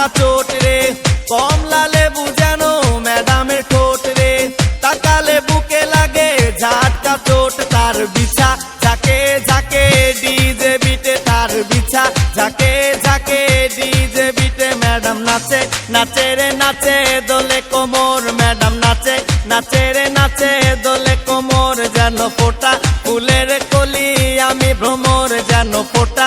ঝাটকা চোট রে। কমলা লেবু যেন ম্যাডামের ঠোঁট রে। লাগে ঝাটকা চোট? তার বিছা ঝাকে ঝাকে ডিজে বিটে, তার বিছা ঝাকে ঝাকে ডিজে বিটে। ম্যাডাম নাচে নাচে রে, নাচে দোলে কোমর। ম্যাডাম নাচে নাচে রে, নাচে দোলে কোমর। যেন ফোটা ফুলের কলি আমি ভ্রমর। যেন ফোটা